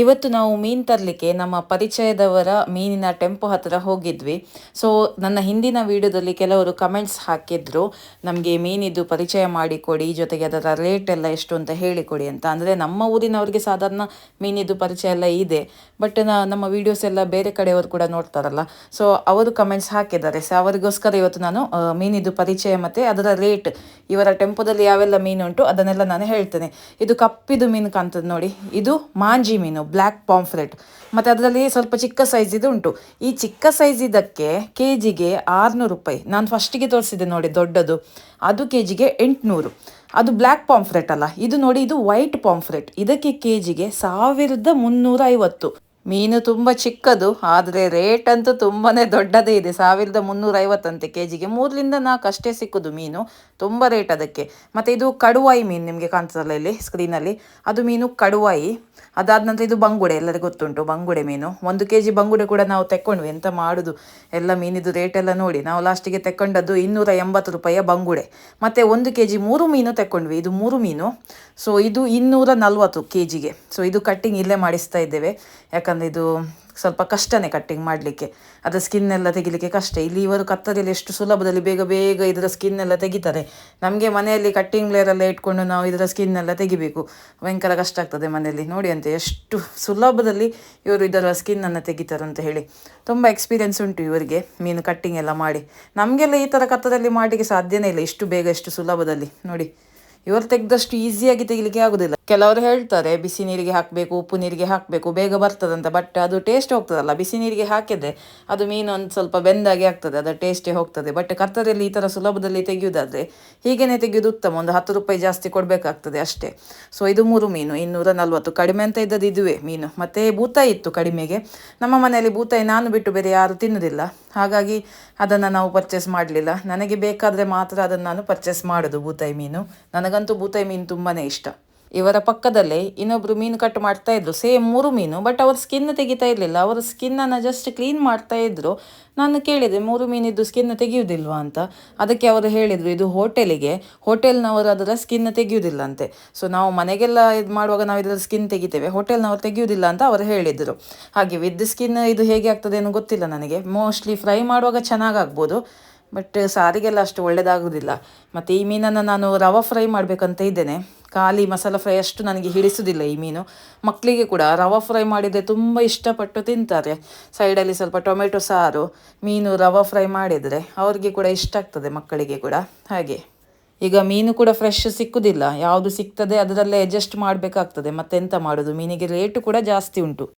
ಇವತ್ತು ನಾವು ಮೀನು ತರಲಿಕ್ಕೆ ನಮ್ಮ ಪರಿಚಯದವರ ಮೀನಿನ ಟೆಂಪೋ ಹತ್ತಿರ ಹೋಗಿದ್ವಿ. ಸೊ ನನ್ನ ಹಿಂದಿನ ವಿಡಿಯೋದಲ್ಲಿ ಕೆಲವರು ಕಮೆಂಟ್ಸ್ ಹಾಕಿದ್ರು, ನಮಗೆ ಮೀನಿದ್ದು ಪರಿಚಯ ಮಾಡಿಕೊಡಿ, ಜೊತೆಗೆ ಅದರ ರೇಟ್ ಎಲ್ಲ ಎಷ್ಟು ಅಂತ ಹೇಳಿಕೊಡಿ ಅಂತ. ಅಂದರೆ ನಮ್ಮ ಊರಿನವರಿಗೆ ಸಾಧಾರಣ ಮೀನಿದ್ದು ಪರಿಚಯ ಎಲ್ಲ ಇದೆ. ಬಟ್ ನಮ್ಮ ವೀಡಿಯೋಸ್ ಎಲ್ಲ ಬೇರೆ ಕಡೆಯವರು ಕೂಡ ನೋಡ್ತಾರಲ್ಲ. ಸೊ ಅವರು ಕಮೆಂಟ್ಸ್ ಹಾಕಿದ್ದಾರೆ. ಸೊ ಅವರಿಗೋಸ್ಕರ ಇವತ್ತು ನಾನು ಮೀನಿದ್ದು ಪರಿಚಯ ಮತ್ತು ಅದರ ರೇಟ್ ಇವರ ಟೆಂಪೋದಲ್ಲಿ ಯಾವೆಲ್ಲ ಮೀನು ಉಂಟು ಅದನ್ನೆಲ್ಲ ನಾನು ಹೇಳ್ತೇನೆ. ಇದು ಕಪ್ಪಿದು ಮೀನು ಕಾಣ್ತದೆ ನೋಡಿ. ಇದು ಮಾಂಜಿ ಮೀನು. Black pomfret. ಮತ್ತು ಅದರಲ್ಲಿ ಸ್ವಲ್ಪ ಚಿಕ್ಕ ಸೈಜ್ ಇದು ಉಂಟು. ಈ ಚಿಕ್ಕ ಇದಕ್ಕೆ ಕೆ ಜಿಗೆ ಆರುನೂರು ರೂಪಾಯಿ. ನಾನು ಫಸ್ಟಿಗೆ ತೋರಿಸಿದ್ದೆ ನೋಡಿ ದೊಡ್ಡದು. ಅದು ಕೆ ಜಿಗೆ ಎಂಟುನೂರು. ಅದು ಬ್ಲ್ಯಾಕ್ ಪಾಂಫ್ರೆಟ್ ಅಲ್ಲ. ಇದು ನೋಡಿ ಇದು ವೈಟ್ ಪಾಂಫ್ರೆಟ್. ಇದಕ್ಕೆ ಕೆ ಜಿಗೆ ಸಾವಿರದ ಮುನ್ನೂರ ಐವತ್ತು ಮೀನು ತುಂಬ ಚಿಕ್ಕದು, ಆದರೆ ರೇಟ್ ಅಂತೂ ತುಂಬಾ ದೊಡ್ಡದೇ ಇದೆ. ಸಾವಿರದ ಮುನ್ನೂರ ಐವತ್ತಂತೆ ಕೆ ಜಿಗೆ ಮೂರರಿಂದ ನಾಲ್ಕು ಅಷ್ಟೇ ಸಿಕ್ಕುದು ಮೀನು. ತುಂಬ ರೇಟ್ ಅದಕ್ಕೆ. ಮತ್ತು ಇದು ಕಡುವಾಯಿ ಮೀನು ನಿಮಗೆ ಕಾಣ್ತದಲ್ಲ ಇಲ್ಲಿ ಸ್ಕ್ರೀನಲ್ಲಿ ಅದು ಮೀನು ಕಡುವಾಯಿ. ಅದಾದ ನಂತರ ಇದು ಬಂಗುಡೆ, ಎಲ್ಲರಿಗೂ ಗೊತ್ತುಂಟು ಬಂಗುಡೆ ಮೀನು. ಒಂದು ಕೆ ಜಿ ಬಂಗುಡೆ ಕೂಡ ನಾವು ತೆಕ್ಕೊಂಡ್ವಿ. ಎಂತ ಮಾಡುದು? ಎಲ್ಲ ಮೀನಿದು ರೇಟ್ ಎಲ್ಲ ನೋಡಿ. ನಾವು ಲಾಸ್ಟಿಗೆ ತೆಕ್ಕೊಂಡದ್ದು ಇನ್ನೂರ ಎಂಬತ್ತು ರೂಪಾಯಿಯ ಬಂಗುಡೆ. ಮತ್ತು ಒಂದು ಕೆ ಜಿ ಮೂರು ಮೀನು ತೆಕ್ಕೊಂಡ್ವಿ. ಇದು ಮೂರು ಮೀನು. ಸೊ ಇದು ಇನ್ನೂರ ನಲ್ವತ್ತು ಕೆ ಜಿಗೆ ಸೊ ಇದು ಕಟ್ಟಿಂಗ್ ಇಲ್ಲೇ ಮಾಡಿಸ್ತಾ ಇದ್ದೇವೆ. ಯಾಕಂದರೆ ಇದು ಸ್ವಲ್ಪ ಕಷ್ಟನೇ ಕಟ್ಟಿಂಗ್ ಮಾಡಲಿಕ್ಕೆ. ಅದರ ಸ್ಕಿನ್ ಎಲ್ಲ ತೆಗಿಲಿಕ್ಕೆ ಕಷ್ಟ. ಇಲ್ಲಿ ಇವರು ಕತ್ತರಿಯಲ್ಲಿ ಎಷ್ಟು ಸುಲಭದಲ್ಲಿ ಬೇಗ ಬೇಗ ಇದರ ಸ್ಕಿನ್ ಎಲ್ಲ ತೆಗಿತಾರೆ. ನಮಗೆ ಮನೆಯಲ್ಲಿ ಕಟ್ಟಿಂಗ್ ಎಲ್ಲ ಇಟ್ಕೊಂಡು ನಾವು ಇದರ ಸ್ಕಿನ್ ಎಲ್ಲ ತೆಗಿಬೇಕು. ಭಯಂಕರ ಕಷ್ಟ ಆಗ್ತದೆ ಮನೆಯಲ್ಲಿ. ನೋಡಿ ಅಂತೆ, ಎಷ್ಟು ಸುಲಭದಲ್ಲಿ ಇವರು ಇದರ ಸ್ಕಿನ್ನನ್ನು ತೆಗಿತಾರೆ ಅಂತ ಹೇಳಿ. ತುಂಬ ಎಕ್ಸ್ಪೀರಿಯೆನ್ಸ್ ಉಂಟು ಇವರಿಗೆ ಮೀನು ಕಟ್ಟಿಂಗ್ ಎಲ್ಲ ಮಾಡಿ. ನಮಗೆಲ್ಲ ಈ ಥರ ಕತ್ತದಲ್ಲಿ ಮಾಡಲಿಕ್ಕೆ ಸಾಧ್ಯನೇ ಇಲ್ಲ. ಇಷ್ಟು ಬೇಗ, ಇಷ್ಟು ಸುಲಭದಲ್ಲಿ. ನೋಡಿ, ಇವರು ತೆಗೆದಷ್ಟು ಈಸಿಯಾಗಿ ತೆಗಿಲಿಕ್ಕೆ ಆಗುದಿಲ್ಲ. ಕೆಲವರು ಹೇಳ್ತಾರೆ, ಬಿಸಿ ನೀರಿಗೆ ಹಾಕಬೇಕು, ಉಪ್ಪು ನೀರಿಗೆ ಹಾಕಬೇಕು, ಬೇಗ ಬರ್ತದಂತ ಬಟ್ ಅದು ಟೇಸ್ಟ್ ಹೋಗ್ತದಲ್ಲ. ಬಿಸಿ ನೀರಿಗೆ ಹಾಕಿದರೆ ಅದು ಮೀನು ಒಂದು ಸ್ವಲ್ಪ ಬೆಂದಾಗಿ ಆಗ್ತದೆ, ಅದರ ಟೇಸ್ಟೇ ಹೋಗ್ತದೆ. ಬಟ್ ಕತ್ತರಿಯಲ್ಲಿ ಈ ಥರ ಸುಲಭದಲ್ಲಿ ತೆಗೆಯುವುದಾದರೆ, ಹೀಗೇನೆ ತೆಗೆಯೋದು ಉತ್ತಮ. ಒಂದು ಹತ್ತು ರೂಪಾಯಿ ಜಾಸ್ತಿ ಕೊಡಬೇಕಾಗ್ತದೆ ಅಷ್ಟೇ. ಸೊ ಇದು ಮೂರು ಮೀನು, ಇನ್ನೂರ ನಲ್ವತ್ತು. ಕಡಿಮೆ ಅಂತ ಇದ್ದದ್ದು ಇದುವೇ ಮೀನು. ಮತ್ತು ಬೂತಾಯಿ ಇತ್ತು ಕಡಿಮೆಗೆ. ನಮ್ಮ ಮನೆಯಲ್ಲಿ ಬೂತಾಯಿ ನಾನು ಬಿಟ್ಟು ಬೇರೆ ಯಾರು ತಿನ್ನೋದಿಲ್ಲ. ಹಾಗಾಗಿ ಅದನ್ನು ನಾವು ಪರ್ಚೇಸ್ ಮಾಡಲಿಲ್ಲ. ನನಗೆ ಬೇಕಾದರೆ ಮಾತ್ರ ಅದನ್ನು ನಾನು ಪರ್ಚೇಸ್ ಮಾಡೋದು ಬೂತಾಯಿ ಮೀನು. ನನಗಂತೂ ಬೂತಾಯಿ ಮೀನು ತುಂಬಾ ಇಷ್ಟ. ಇವರ ಪಕ್ಕದಲ್ಲೇ ಇನ್ನೊಬ್ರು ಮೀನು ಕಟ್ ಮಾಡ್ತಾ ಇದ್ರು. ಸೇಮ್ ಮೂರು ಮೀನು ಬಟ್ ಅವ್ರ ಸ್ಕಿನ್ ತೆಗಿತಾ ಇರಲಿಲ್ಲ. ಅವರ ಸ್ಕಿನ್ನನ್ನು ಜಸ್ಟ್ ಕ್ಲೀನ್ ಮಾಡ್ತಾ ಇದ್ರು. ನಾನು ಕೇಳಿದೆ, ಮೂರು ಮೀನಿದ್ದು ಸ್ಕಿನ್ ತೆಗೆಯುವುದಿಲ್ವಾ ಅಂತ. ಅದಕ್ಕೆ ಅವರು ಹೇಳಿದರು, ಇದು ಹೋಟೆಲಿಗೆ. ಹೋಟೆಲ್ನವರು ಅದರ ಸ್ಕಿನ್ ತೆಗೆಯುವುದಿಲ್ಲ ಅಂತೆ ಸೊ ನಾವು ಮನೆಗೆಲ್ಲ ಇದು ಮಾಡುವಾಗ ನಾವು ಇದರ ಸ್ಕಿನ್ ತೆಗಿತೇವೆ. ಹೋಟೆಲ್ನವರು ತೆಗೆಯುವುದಿಲ್ಲ ಅಂತ ಅವರು ಹೇಳಿದರು. ಹಾಗೆ ವಿದ್ ಸ್ಕಿನ್ ಇದು ಹೇಗೆ ಆಗ್ತದೆ ಏನು ಗೊತ್ತಿಲ್ಲ ನನಗೆ. ಮೋಸ್ಟ್ಲಿ ಫ್ರೈ ಮಾಡುವಾಗ ಚೆನ್ನಾಗಾಗ್ಬೋದು ಬಟ್ ಸಾರಿಗೆಲ್ಲ ಅಷ್ಟು ಒಳ್ಳೆಯದಾಗೋದಿಲ್ಲ ಮತ್ತು ಈ ಮೀನನ್ನು ನಾನು ರವ ಫ್ರೈ ಮಾಡಬೇಕಂತ ಇದ್ದೇನೆ. ಖಾಲಿ ಮಸಾಲ ಫ್ರೈ ಅಷ್ಟು ನನಗೆ ಹಿಡಿಸೋದಿಲ್ಲ ಈ ಮೀನು. ಮಕ್ಕಳಿಗೆ ಕೂಡ ರವ ಫ್ರೈ ಮಾಡಿದರೆ ತುಂಬ ಇಷ್ಟಪಟ್ಟು ತಿಂತಾರೆ. ಸೈಡಲ್ಲಿ ಸ್ವಲ್ಪ ಟೊಮೆಟೊ ಸಾರು, ಮೀನು ರವ ಫ್ರೈ ಮಾಡಿದರೆ ಅವ್ರಿಗೆ ಕೂಡ ಇಷ್ಟ ಆಗ್ತದೆ ಮಕ್ಕಳಿಗೆ ಕೂಡ. ಹಾಗೆ. ಈಗ ಮೀನು ಕೂಡ ಫ್ರೆಶ್ ಸಿಕ್ಕುದಿಲ್ಲ. ಯಾವುದು ಸಿಗ್ತದೆ ಅದರಲ್ಲೇ ಅಡ್ಜಸ್ಟ್ ಮಾಡಬೇಕಾಗ್ತದೆ. ಮತ್ತೆಂತ ಮಾಡೋದು? ಮೀನಿಗೆ ರೇಟು ಕೂಡ ಜಾಸ್ತಿ ಉಂಟು.